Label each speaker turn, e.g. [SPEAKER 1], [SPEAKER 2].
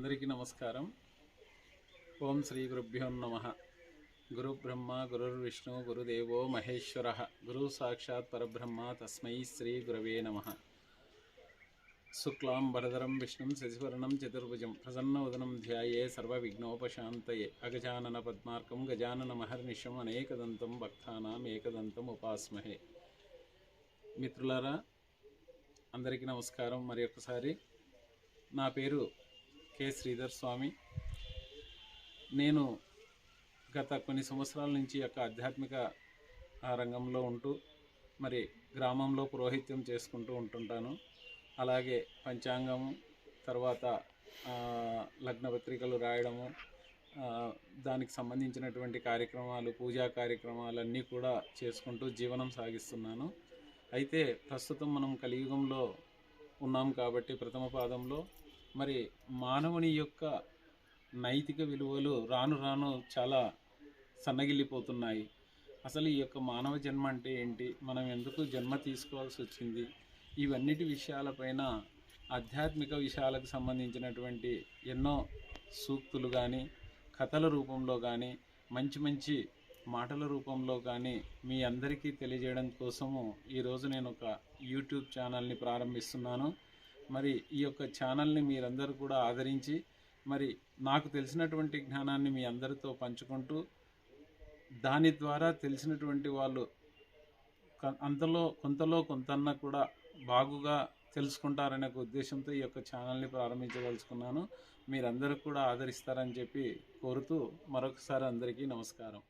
[SPEAKER 1] అందరికీ నమస్కారం ఓం శ్రీ గురుభ్యో నమ గురు బ్రహ్మ గురుర్విష్ణు గురుదేవో మహేశ్వర గురు సాక్షాత్ పరబ్రహ్మ తస్మై శ్రీ గురవే నమ శుక్లాం భరదరం విష్ణుం శశివర్ణం చతుర్భుజం ప్రసన్న ప్రసన్నవదనం ధ్యాయే సర్వ సర్వవిఘ్నోపశాంతయే అగజానన పద్మార్కం గజానన మహర్నిషం అనేకదంతం భక్తానాం ఏకదంతం ఉపాస్మహే మిత్రులారా అందరికీ నమస్కారం మరి ఒకసారి నా పేరు కె శ్రీధర్ స్వామి నేను గత కొన్ని సంవత్సరాల నుంచి యొక్క ఆధ్యాత్మిక రంగంలో ఉంటూ మరి గ్రామంలో పురోహిత్యం చేసుకుంటూ ఉంటుంటాను అలాగే పంచాంగము తర్వాత లగ్న పత్రికలు రాయడము దానికి సంబంధించినటువంటి కార్యక్రమాలు పూజా కార్యక్రమాలన్నీ కూడా చేసుకుంటూ జీవనం సాగిస్తున్నాను అయితే ప్రస్తుతం మనం కలియుగంలో ఉన్నాం కాబట్టి ప్రథమ పాదంలో మరి మానవుని యొక్క నైతిక విలువలు రాను రాను చాలా సన్నగిల్లిపోతున్నాయి అసలు ఈ యొక్క మానవ జన్మ అంటే ఏంటి మనం ఎందుకు జన్మ తీసుకోవాల్సి వచ్చింది ఇవన్నిటి విషయాలపైన ఆధ్యాత్మిక విషయాలకు సంబంధించినటువంటి ఎన్నో సూక్తులు కానీ కథల రూపంలో కానీ మంచి మంచి మాటల రూపంలో కానీ మీ అందరికీ తెలియజేయడం కోసము ఈరోజు నేను ఒక యూట్యూబ్ ఛానల్ని ప్రారంభిస్తున్నాను మరి ఈ యొక్క ఛానల్ని మీరందరూ కూడా ఆదరించి మరి నాకు తెలిసినటువంటి జ్ఞానాన్ని మీ అందరితో పంచుకుంటూ దాని ద్వారా తెలిసినటువంటి వాళ్ళు అంతలో కొంతలో కొంతన్నా కూడా బాగుగా తెలుసుకుంటారనే ఉద్దేశంతో ఈ యొక్క ఛానల్ని ప్రారంభించదలుచుకున్నాను మీరందరూ కూడా ఆదరిస్తారని చెప్పి కోరుతూ మరొకసారి అందరికీ నమస్కారం